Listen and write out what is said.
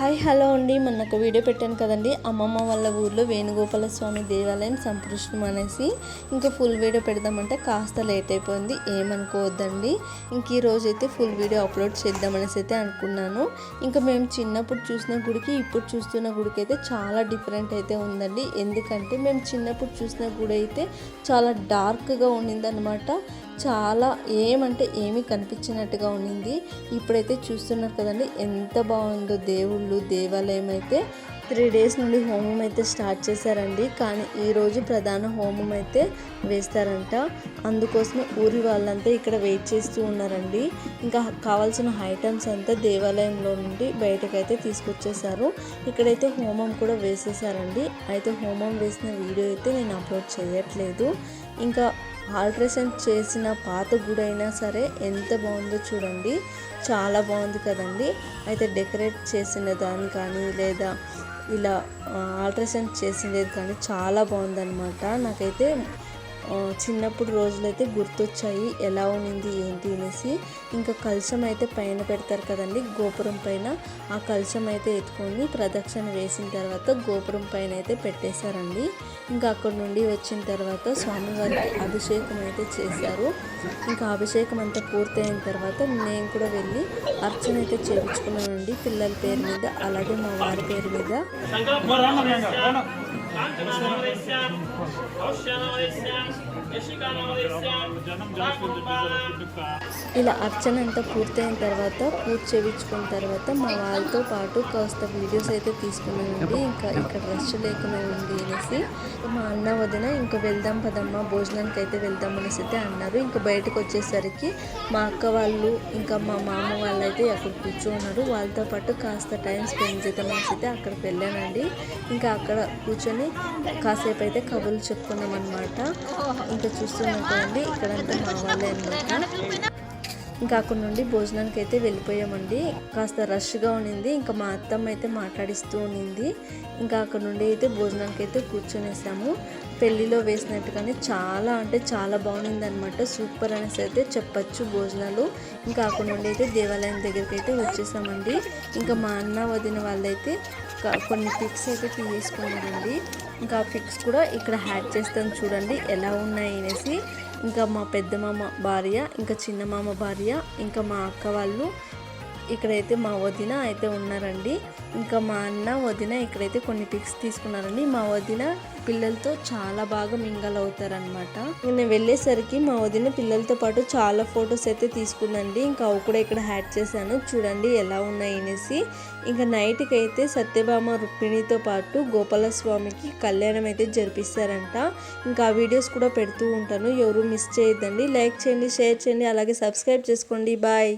Hi hello అండి. మొన్న ఒక వీడియో పెట్టాను కదండి. అమ్మమ్మ వాళ్ళ ఊర్లో వేణుగోపాల స్వామి దేవాలయం సంపృష్టం అనేసి ఇంకా ఫుల్ వీడియో పెడదామంటే కాస్త లేట్ అయిపోయింది. ఏమనుకోవద్దండి. ఇంక ఈ రోజైతే ఫుల్ వీడియో అప్లోడ్ చేద్దామనేసి అయితే అనుకున్నాను. ఇంకా మేము చిన్నప్పుడు చూసిన గుడికి ఇప్పుడు చూస్తున్న గుడికి అయితే చాలా డిఫరెంట్ అయితే ఉందండి. ఎందుకంటే మేము చిన్నప్పుడు చూసిన గుడి అయితే చాలా డార్క్గా ఉండిందనమాట చాలా ఏమంటే ఏమీ కనిపించినట్టుగా ఉండింది ఇప్పుడైతే చూస్తున్నారు కదండి ఎంత బాగుందో దేవుళ్ళు దేవాలయం అయితే. త్రీ డేస్ నుండి హోమం అయితే స్టార్ట్ చేశారండి. కానీ ఈరోజు ప్రధాన హోమం అయితే వేస్తారంట. అందుకోసమే ఊరి వాళ్ళంతా ఇక్కడ వెయిట్ చేస్తూ ఉన్నారండి. ఇంకా కావాల్సిన ఐటమ్స్ అంతా దేవాలయంలో నుండి బయటకైతే తీసుకొచ్చేసారు ఇక్కడైతే హోమం కూడా వేసేసారండి అయితే హోమం వేసిన వీడియో అయితే నేను అప్లోడ్ చేయట్లేదు. ఇంకా ఆల్ట్రేషన్ చేసిన పాత గుడి అయినా సరే ఎంత బాగుందో చూడండి. చాలా బాగుంది కదండి. అయితే డెకరేట్ చేసిన దాని కానీ లేదా ఇలా ఆల్ట్రేషన్ చేసినది కానీ చాలా బాగుందన్నమాట. నాకైతే చిన్నప్పుడు రోజులైతే గుర్తొచ్చాయి ఎలా ఉన్నింది ఏంటి అనేసి. ఇంకా కలశం అయితే పైన పెడతారు కదండి గోపురం పైన. ఆ కలశం అయితే ఎత్తుకొని ప్రదక్షిణ వేసిన తర్వాత గోపురం పైన అయితే పెట్టేశారండి. ఇంకా అక్కడ నుండి వచ్చిన తర్వాత స్వామివారికి అభిషేకం అయితే చేశారు. ఇంకా అభిషేకం అంతా పూర్తయిన తర్వాత నేను కూడా వెళ్ళి అర్చన అయితే చేయించుకున్నానండి పిల్లల పేరు మీద అలాగే మా వారి పేరు మీద. కాంచనామదేశ్యాం ఔష్యానమదేశ్యాం యశికానమదేశ్యాం ఇలా అర్చన అంతా పూర్తయిన తర్వాత పూజ చేయించుకున్న తర్వాత మా వాళ్ళతో పాటు కాస్త వీడియోస్ అయితే తీసుకున్నానండి. ఇంకా ఇక్కడ రెస్ట్ లేకుండా ఉంది అనేసి మా అన్న వదిన ఇంకా వెళ్దాం పదమ్మా భోజనానికి అయితే వెళ్దాం అనేసి అయితే అన్నారు. ఇంకా బయటకు వచ్చేసరికి మా అక్క వాళ్ళు ఇంకా మా మామ వాళ్ళు అయితే అక్కడ కూర్చోన్నారు. వాళ్ళతో పాటు కాస్త టైం స్పెండ్ చేద్దాం అనేసి అయితే అక్కడికి వెళ్ళానండి. ఇంకా అక్కడ కూర్చొని కాసేపు అయితే కబుర్లు చెప్పుకున్నాం అనమాట ఇంకా చూస్తున్నాం కదండి ఇక్కడంతా మా వాళ్ళే అనమాట ఇంకా అక్కడ నుండి భోజనానికి అయితే వెళ్ళిపోయామండి. కాస్త రష్గా ఉన్నింది. ఇంకా మా అత్తమ్మ అయితే మాట్లాడిస్తూ ఉండింది ఇంకా అక్కడ నుండి అయితే భోజనానికి అయితే కూర్చొనేసాము. పెళ్ళిలో వేసినట్టుగానే చాలా అంటే చాలా బాగుంది అనమాట సూపర్ అనేసి అయితే చెప్పచ్చు భోజనాలు. ఇంకా అక్కడ నుండి అయితే దేవాలయం దగ్గరికి అయితే వచ్చేసామండి. ఇంకా మా అన్న వదిన వాళ్ళైతే కొన్ని పిక్స్ అయితే తీసుకున్నారండి. ఇంకా పిక్స్ కూడా ఇక్కడ హ్యాడ్ చేస్తాం చూడండి ఎలా ఉన్నాయి అనేసి. ఇంకా మా పెద్ద మామ భార్య ఇంకా చిన్న మామ భార్య ఇంకా మా అక్క వాళ్ళు ఇక్కడైతే మా వదిన అయితే ఉన్నారండి. ఇంకా మా అన్న వదిన ఇక్కడైతే కొన్ని పిక్స్ తీసుకున్నారండి. మా వదిన పిల్లలతో చాలా బాగా మింగల్ అవుతారనమాట నేను వెళ్ళేసరికి మా వదిన పిల్లలతో పాటు చాలా ఫొటోస్ అయితే తీసుకుందండి. ఇంకా అవి కూడా ఇక్కడ హ్యాడ్ చేశాను. చూడండి ఎలా ఉన్నాయి అనేసి. ఇంకా నైట్కి అయితే సత్యభామ రుక్మిణితో పాటు గోపాలస్వామికి కళ్యాణం అయితే జరిపిస్తారంట. ఇంకా ఆ వీడియోస్ కూడా పెడుతూ ఉంటాను. ఎవరు మిస్ చేయొద్దండి. లైక్ చేయండి షేర్ చేయండి. అలాగే సబ్స్క్రైబ్ చేసుకోండి. బాయ్